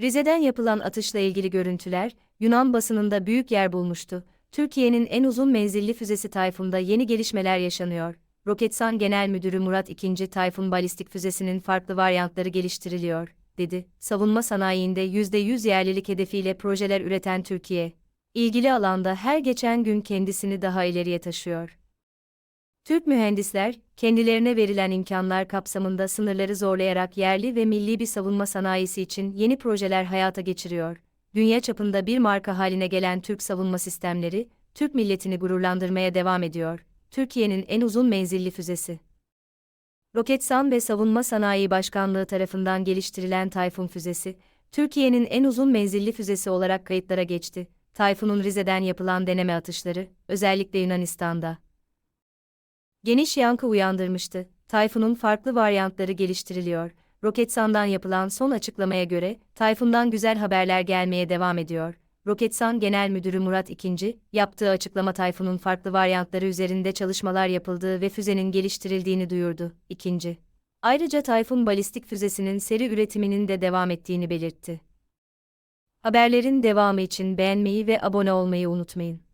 Rize'den yapılan atışla ilgili görüntüler, Yunan basınında büyük yer bulmuştu. Türkiye'nin en uzun menzilli füzesi Tayfun'da yeni gelişmeler yaşanıyor. Roketsan Genel Müdürü Murat II. Tayfun balistik füzesinin farklı varyantları geliştiriliyor, dedi. Savunma sanayinde %100 yerlilik hedefiyle projeler üreten Türkiye, ilgili alanda her geçen gün kendisini daha ileriye taşıyor. Türk mühendisler, kendilerine verilen imkanlar kapsamında sınırları zorlayarak yerli ve milli bir savunma sanayisi için yeni projeler hayata geçiriyor. Dünya çapında bir marka haline gelen Türk savunma sistemleri, Türk milletini gururlandırmaya devam ediyor. Türkiye'nin en uzun menzilli füzesi. Roketsan ve Savunma Sanayi Başkanlığı tarafından geliştirilen Tayfun füzesi, Türkiye'nin en uzun menzilli füzesi olarak kayıtlara geçti. Tayfun'un Rize'den yapılan deneme atışları, özellikle Yunanistan'da, geniş yankı uyandırmıştı. Tayfun'un farklı varyantları geliştiriliyor. Roketsan'dan yapılan son açıklamaya göre, Tayfun'dan güzel haberler gelmeye devam ediyor. Roketsan Genel Müdürü Murat II, yaptığı açıklama Tayfun'un farklı varyantları üzerinde çalışmalar yapıldığı ve füzenin geliştirildiğini duyurdu. İkinci. Ayrıca Tayfun balistik füzesinin seri üretiminin de devam ettiğini belirtti. Haberlerin devamı için beğenmeyi ve abone olmayı unutmayın.